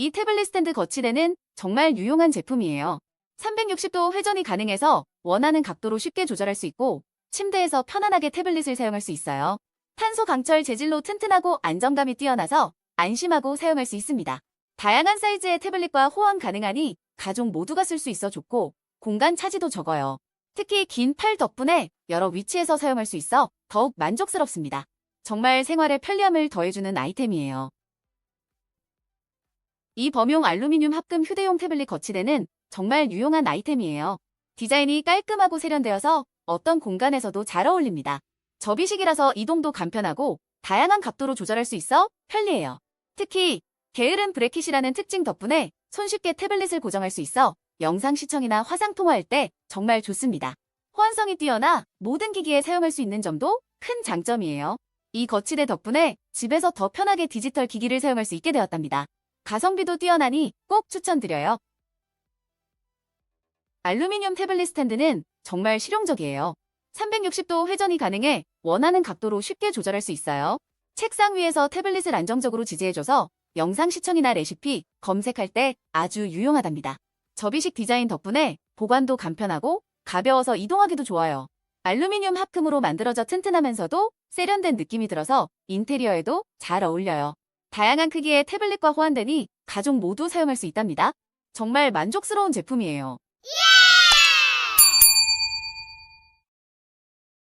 이 태블릿 스탠드 거치대는 정말 유용한 제품이에요. 360도 회전이 가능해서 원하는 각도로 쉽게 조절할 수 있고 침대에서 편안하게 태블릿을 사용할 수 있어요. 탄소 강철 재질로 튼튼하고 안정감이 뛰어나서 안심하고 사용할 수 있습니다. 다양한 사이즈의 태블릿과 호환 가능하니 가족 모두가 쓸 수 있어 좋고 공간 차지도 적어요. 특히 긴 팔 덕분에 여러 위치에서 사용할 수 있어 더욱 만족스럽습니다. 정말 생활에 편리함을 더해주는 아이템이에요. 이 범용 알루미늄 합금 휴대용 태블릿 거치대는 정말 유용한 아이템이에요. 디자인이 깔끔하고 세련되어서 어떤 공간에서도 잘 어울립니다. 접이식이라서 이동도 간편하고 다양한 각도로 조절할 수 있어 편리해요. 특히 게으른 브래킷이라는 특징 덕분에 손쉽게 태블릿을 고정할 수 있어 영상 시청이나 화상 통화할 때 정말 좋습니다. 호환성이 뛰어나 모든 기기에 사용할 수 있는 점도 큰 장점이에요. 이 거치대 덕분에 집에서 더 편하게 디지털 기기를 사용할 수 있게 되었답니다. 가성비도 뛰어나니 꼭 추천드려요. 알루미늄 태블릿 스탠드는 정말 실용적이에요. 360도 회전이 가능해 원하는 각도로 쉽게 조절할 수 있어요. 책상 위에서 태블릿을 안정적으로 지지해줘서 영상 시청이나 레시피, 검색할 때 아주 유용하답니다. 접이식 디자인 덕분에 보관도 간편하고 가벼워서 이동하기도 좋아요. 알루미늄 합금으로 만들어져 튼튼하면서도 세련된 느낌이 들어서 인테리어에도 잘 어울려요. 다양한 크기의 태블릿과 호환되니 가족 모두 사용할 수 있답니다. 정말 만족스러운 제품이에요.